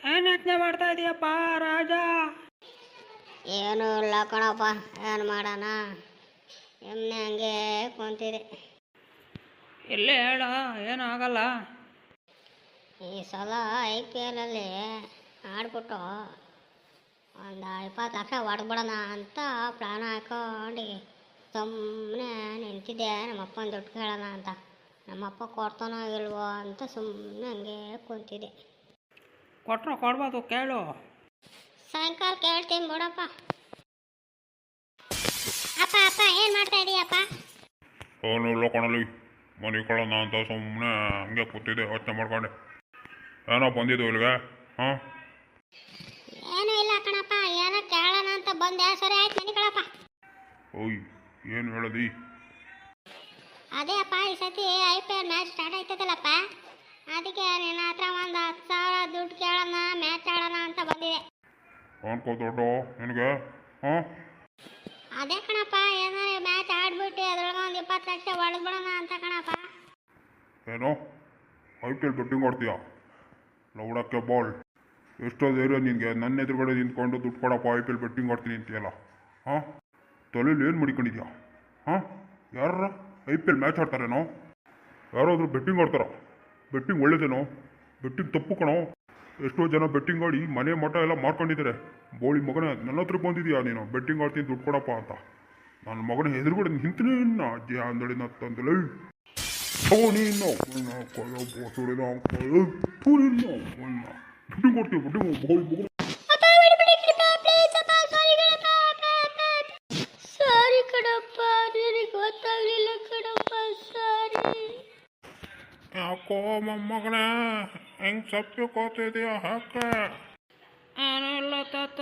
ಏನು ಯೋಚನೆ ಮಾಡ್ತಾ ಇದೀಯಪ್ಪ ರಾಜ? ಏನು ಇಲ್ಲ ಕಣಪ್ಪ ಏನು ಮಾಡೋಣ? ಎಮ್ಮೆ ಹಂಗೆ ಕುಂತಿದೆ ಇಲ್ಲ ಹೇಳ ಆಗಲ್ಲ. ಈ ಸಲ ಐ ಪಿ ಎಲ್ಲಲ್ಲಿ ಆಡ್ಬಿಟ್ಟು ಒಂದು ಇಪ್ಪತ್ತು ಲಕ್ಷ ಹೊಡೆದ್ಬಿಡೋಣ ಅಂತ ಪ್ಲಾನ್ ಹಾಕೊಂಡು ಸುಮ್ಮನೆ ನಿಂತಿದ್ದೆ. ನಮ್ಮಪ್ಪನ ದುಡ್ಡು ಕೇಳೋಣ ಅಂತ. ನಮ್ಮಪ್ಪ ಕೊಡ್ತಾನೋ ಇಲ್ವೋ ಅಂತ ಸುಮ್ಮನೆ ಹಂಗೆ ಕುಂತಿದ್ದೆ. ಕೊಟ್ರೆ ಕೊಡ್ಬೋದು ಕೇಳು. ಸಾಯಂಕಾಲ ಕೇಳ್ತೀನಿ ಬಿಡಪ್ಪ. ಅಪ್ಪ ಅಪ್ಪ ಏನು ಮಾಡ್ತಾ ಇದೀಯಪ್ಪ? ಅವನು ಇಲ್ಲ ಕಣಲಿ. ಮನೆ ಕೊಡೋಣ ಅಂತ ಸುಮ್ಮನೆ ಹಂಗೆ ಕೂತಿದ್ದೆ ಯೋಚನೆ ಮಾಡ್ಕೊಂಡೆ. ಏನೋ ಬಂದಿದ್ದು ಇಲ್ಲಿಗೆ? ಹಾಂ? ಏನೂ ಇಲ್ಲ ಕಣಪ್ಪ ಏನೋ ಕೇಳೋಣ ಅಂತ ಬಂದೆ. ಸರಿ ಆಯ್ತು ಮನೆ ಕಣಪ್ಪ ಓಯ್ ಏನು ಹೇಳದಿ? ಅದೇ ಅಪ್ಪ ಈ ಸತಿ I P L match start ಆಯ್ತದಲ್ಲಪ್ಪ. ಅದಕ್ಕೆ ಅನ್ಕೋ ದೊಡ್ಡ ನಿನಗೆ? ಹಾಂ? ಅದೇ ಕಣಪ್ಪ ಏನಾರ ಮ್ಯಾಚ್ ಆಡ್ಬಿಟ್ಟು ಅದ್ರೊಳಗೆ ಒಂದು ಇಪ್ಪತ್ತು ಲಕ್ಷ ಬಿಡೋಣ ಅಂತ ಕಣಪ್ಪ. ಏನು? ಐ ಪಿ ಎಲ್ ಬೆಟ್ಟಿಂಗ್ ಆಡ್ತೀಯಾ ಲೌಡಕ್ಕೆ ಬಾಲ್. ಎಷ್ಟೋ ಧೈರ್ಯ ನಿನಗೆ ನನ್ನ ಎದುರುಗಡೆ ನಿಂತ್ಕೊಂಡು ದುಡ್ಡು ಕೊಡಪ್ಪ ಐ ಪಿ ಎಲ್ ಬೆಟ್ಟಿಂಗ್ ಆಡ್ತೀನಿ ಅಂತೀಯಲ್ಲ. ಹಾಂ? ತಲೆಯಲ್ಲಿ ಏನು ಮಡಿಕೊಂಡಿದ್ಯಾ? ಹಾಂ? ಯಾರ ಐ ಪಿ ಎಲ್ ಮ್ಯಾಚ್ ಆಡ್ತಾರೇನೋ? ಯಾರಾದರೂ ಬೆಟ್ಟಿಂಗ್ ಆಡ್ತಾರ? ಬೆಟ್ಟಿಂಗ್ ಒಳ್ಳೇದೇನೋ? ಬೆಟ್ಟಿಂಗ್ ತಪ್ಪು ಕಣೋ? ಎಷ್ಟೋ ಜನ ಬೆಟ್ಟಿಂಗ್ ಆಡಿ ಮನೆ ಮಠ ಎಲ್ಲ ಮಾರ್ಕೊಂಡಿದ್ದಾರೆ. ಬೋಳಿ ಮಗನೇ ನನ್ನ ಹತ್ರ ಬಂದಿದ್ಯಾ ನೀನು? ಬೆಟ್ಟಿಂಗ್ ಆಡ್ತೀನಿ ದುಡ್ಡು ಕೊಡಪ್ಪ ಅಂತ. ನನ್ನ ಮಗನ ಎದುರುಗಡೆ ಇನ್ನ. ಅಜ್ಜಿ ಅಂದಳಿ ಓ ನೀನು. ಕೊಡ್ತೀವಿ ಬೋಳಿ ಮಗನ. ಸಾರಿ ಕಣಪ್ಪ ನನಗೆ ಗೊತ್ತಾಗಲಿಲ್ಲ ಕಣಪ್ಪ ಸಾರಿ ಯಾಕೋ ಮೊಮ್ಮಗನೇ? ಹೆಂಗ್ ಸಪ್ಪೆ ಕೋತಿದ್ಯಾ ಹಾಕ ಏನಿಲ್ಲ ತಾತ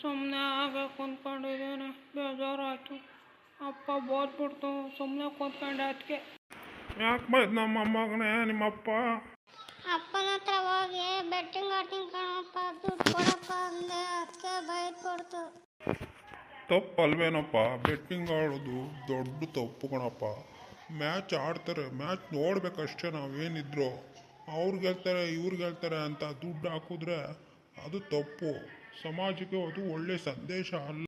ಸುಮ್ಮನೆ ಆಗ ಕುಂತ್ಕೊಂಡಿದ್ದೇನೆ ಬೇಜಾರಾಯ್ತು ಅಪ್ಪ ಬೋದ್ಬಿಡ್ತು ಸುಮ್ಮನೆ ಕುಂತ್ಕೊಂಡೆ ಅದಕ್ಕೆ ಯಾಕೆ ಬೈದ್ ನಮ್ಮ ಮಗನೇ ನಿಮ್ಮಪ್ಪ ಅಪ್ಪನ ಹತ್ರ ಹೋಗಿ ಬೆಟ್ಟಿಂಗ್ ಆಡ್ತೀನಿ ಕಣಪ್ಪ ದುಡ್ಡು ಕೊಡಪ್ಪ ಅಂದೆ ಅದಕ್ಕೆ ಬೈದ್ ಕೊಡ್ತು ತಪ್ಪಲ್ವೇನಪ್ಪ ಬೆಟ್ಟಿಂಗ್ ಆಡೋದು ದೊಡ್ಡ ತಪ್ಪು ಕಣಪ್ಪ ಮ್ಯಾಚ್ ಆಡ್ತಾರೆ ಮ್ಯಾಚ್ ನೋಡ್ಬೇಕಷ್ಟೇ ನಾವೇನಿದ್ರು ಅವ್ರು ಗೆಲ್ತಾರೆ ಇವ್ರು ಹೇಳ್ತಾರೆ ಅಂತ ದುಡ್ಡು ಹಾಕಿದ್ರೆ ಅದು ತಪ್ಪು. ಸಮಾಜಕ್ಕೆ ಅದು ಒಳ್ಳೆ ಸಂದೇಶ ಅಲ್ಲ.